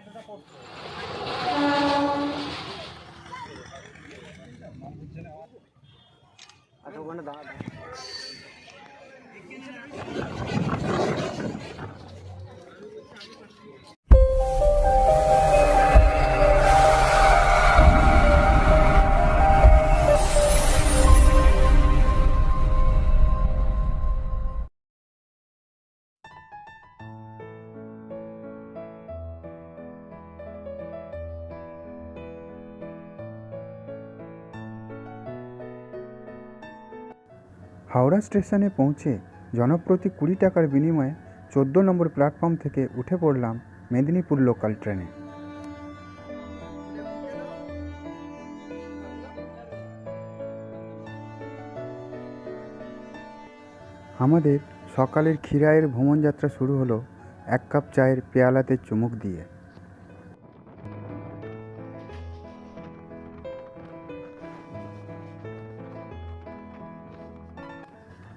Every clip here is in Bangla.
আচ্ছা হাওড়া স্টেশনে পৌঁছে জনপ্রতি কুড়ি টাকার বিনিময়ে চোদ্দ নম্বর প্ল্যাটফর্ম থেকে উঠে পড়লাম মেদিনীপুর লোকাল ট্রেনে। আমাদের সকালের ক্ষীরায়ের ভ্রমণযাত্রা শুরু হলো এক কাপ চায়ের পেয়ালাতে চুমুক দিয়ে।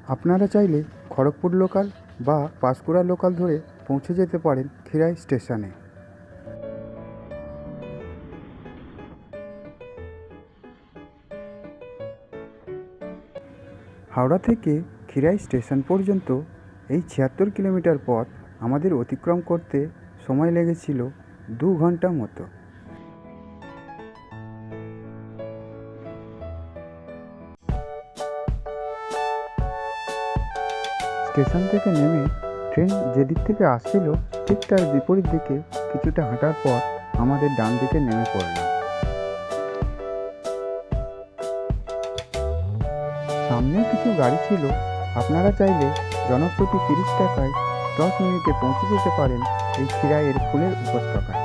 আপনারা চাইলে খড়গপুর লোকাল বা পাঁশকুড়া লোকাল ধরে পৌঁছে যেতে পারেন খিরাই স্টেশনে হাওড়া থেকে খিরাই স্টেশন পর্যন্ত এই ছিয়াত্তর কিলোমিটার পথ আমাদের অতিক্রম করতে সময় লেগেছিল দু ঘণ্টা মতো। স্টেশন থেকে নেমে ট্রেন যেদিক থেকে আসছিল, ঠিক তার বিপরীত দিকে কিছুটা হাঁটার পর আমাদের ডান দিকে নেমে পড়লাম। সামনে কিছু গাড়ি ছিল। আপনারা চাইলে জনপ্রতি তিরিশ টাকায় দশ মিনিটে পৌঁছে যেতে পারেন এই খিরাইয়ের ফুলের উপত্যকায়।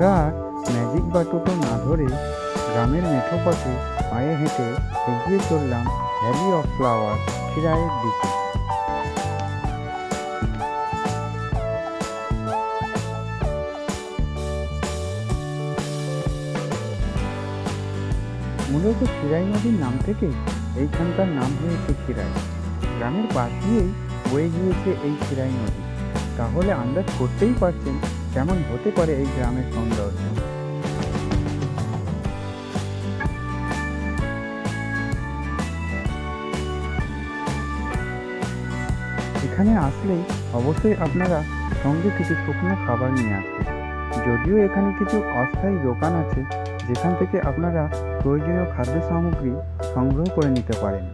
আমরা ম্যাজিক বা টোটো না ধরে গ্রামের মেঠো পথে পায়ে হেঁটে এগিয়ে চললাম ভ্যালি অফ ফ্লাওয়ার খিরায়ের দিকে। মূলত খিরাই নদীর নাম থেকে এইখানকার নাম হয়েছে খিরাই। গ্রামের পাশ দিয়েই বয়ে গিয়েছে এই খিরাই নদী। তাহলে আন্দাজ করতেই পারছেন কেমন হতে পারে এই গ্রামের সৌন্দর্য? এখানে আসলেই অবশ্যই আপনারা সঙ্গে কিছু শুকনো খাবার নিয়ে আসবেন। যদিও এখানে কিছু অস্থায়ী দোকান আছে, যেখান থেকে আপনারা প্রয়োজনীয় খাদ্য সামগ্রী সংগ্রহ করে নিতে পারেন।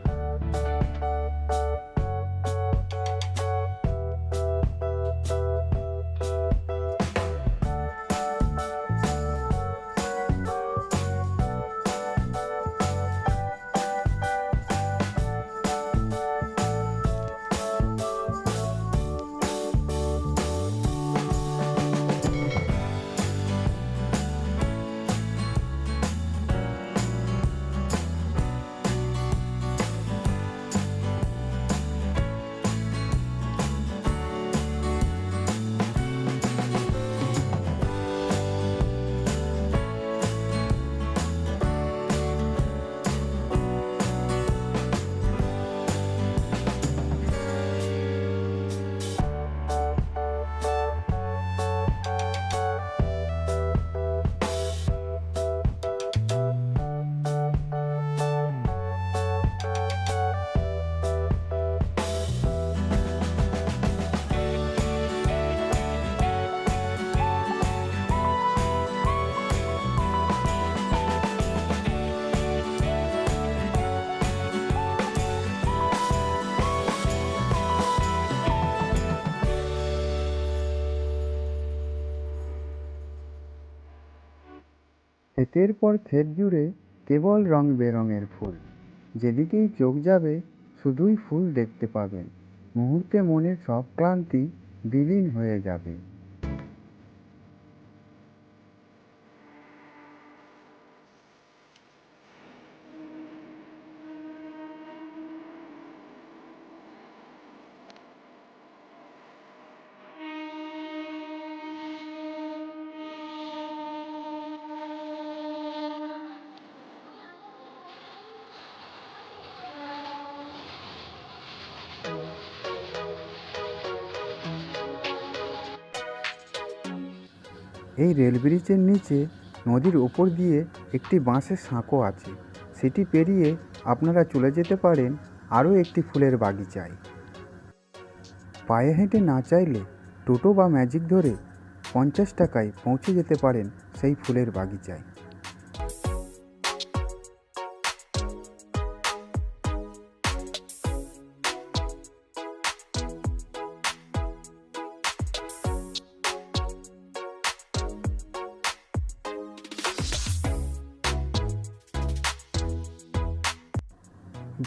ক্ষেতের পর ক্ষেত জুড়ে কেবল রং বেরঙের ফুল। যেদিকেই চোখ যাবে, শুধুই ফুল দেখতে পাবেন। মুহূর্তে মনের সব ক্লান্তি বিলীন হয়ে যাবে। এই রেল ব্রিজের নিচে নদীর ওপর দিয়ে একটি বাঁশের সাঁকো আছে। সেটি পেরিয়ে আপনারা চলে যেতে পারেন আরও একটি ফুলের বাগিচায়। পায়ে হেঁটে না চাইলে টোটো বা ম্যাজিক ধরে পঞ্চাশ টাকায় পৌঁছে যেতে পারেন সেই ফুলের বাগিচায়।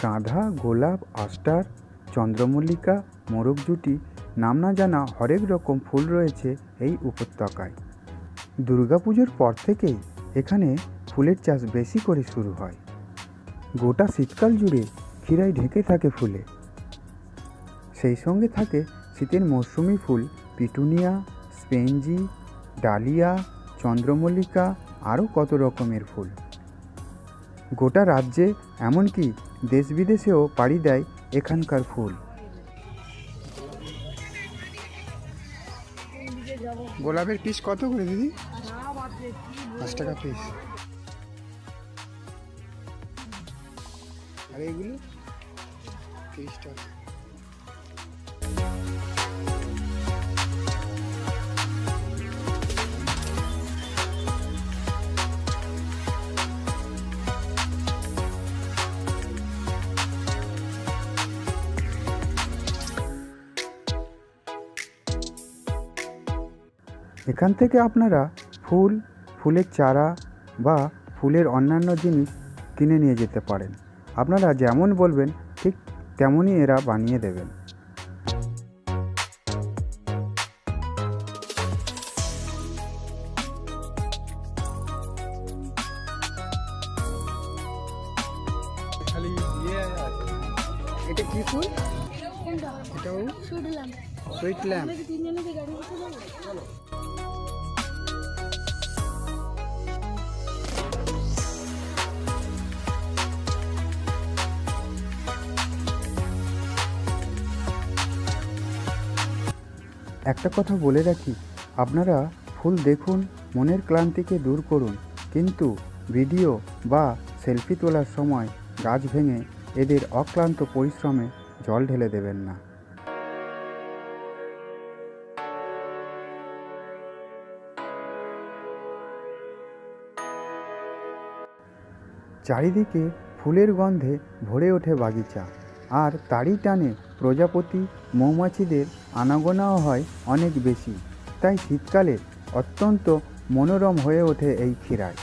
গাঁধা, গোলাপ, আস্টার, চন্দ্রমল্লিকা, মোরগ জুটি, নাম না জানা হরেক রকম ফুল রয়েছে এই উপত্যকায়। দুর্গাপুজোর পর থেকেই এখানে ফুলের চাষ বেশি করে শুরু হয়। গোটা শীতকাল জুড়ে ক্ষীরায় ঢেকে থাকে ফুলে। সেই সঙ্গে থাকে শীতের মৌসুমি ফুল পিটুনিয়া স্পেনজি ডালিয়া, চন্দ্রমল্লিকা, আরও কত রকমের ফুল। গোটা রাজ্যে এমনকি দেশ বিদেশেও পাড়ি দেয় এখানকার ফুল। গোলাপের পিস কত করে দিদি? পাঁচ টাকা পিস আর তিরিশ টাকা। এখান থেকে আপনারা ফুল ফুলের চারা বা ফুলের অন্যান্য জিনিস কিনে নিয়ে যেতে পারেন। আপনারা যেমন বলবেন ঠিক তেমনই এরা বানিয়ে দেবেন। এটা কি ফুল? এটাও সুইট ল্যাম্প একটা কথা বলে রাখি, আপনারা ফুল দেখুন, মনের ক্লান্তিকে দূর করুন, কিন্তু ভিডিও বা সেলফি তোলার সময় গাছ ভেঙে এদের অক্লান্ত পরিশ্রমে জল ঢেলে দেবেন না। চারিদিকে ফুলের গন্ধে ভরে ওঠে বাগিচা, আর তারই টানে প্রজাপতি, মৌমাছিদের আনাগোনাও হয় অনেক বেশি। তাই শীতকালে অত্যন্ত মনোরম হয়ে ওঠে এই ক্ষীরায়।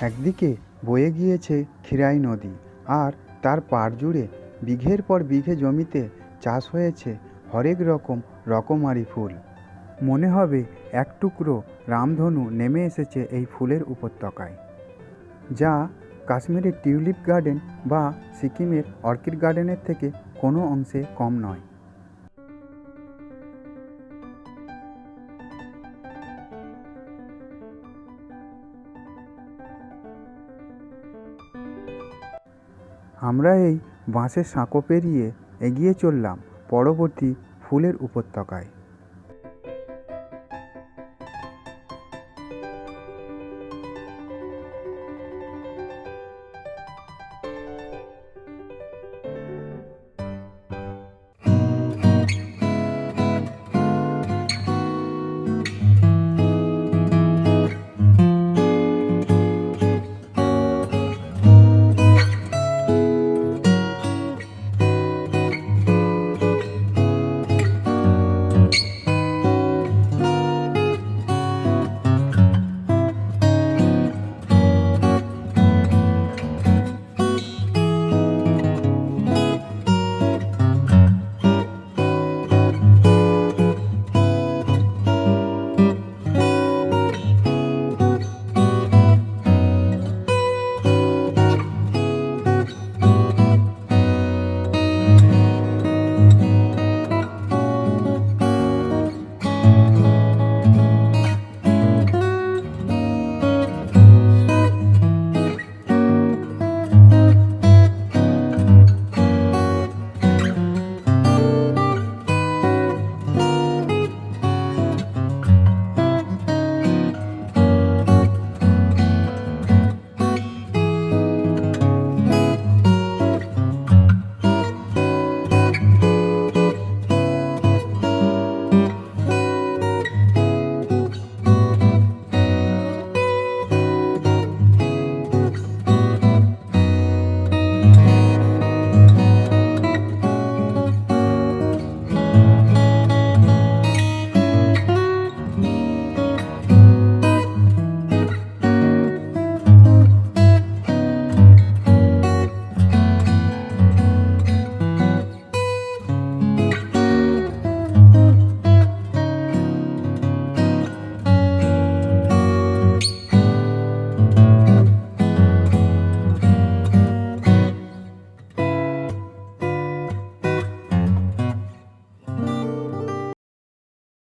একদিকে বয়ে গিয়েছে ক্ষীরাই নদী আর তার পাড় জুড়ে বিঘের পর বিঘে জমিতে চাষ হয়েছে হরেক রকম রকমারি ফুল। মনে হবে এক টুকরো রামধনু নেমে এসেছে এই ফুলের উপত্যকায়, যা কাশ্মীরের টিউলিপ গার্ডেন বা সিকিমের অর্কিড গার্ডেনের থেকে কোনো অংশে কম নয়। আমরা এই বাঁশের সাঁকো পেরিয়ে এগিয়ে চললাম পরবর্তী ফুলের উপত্যকায়।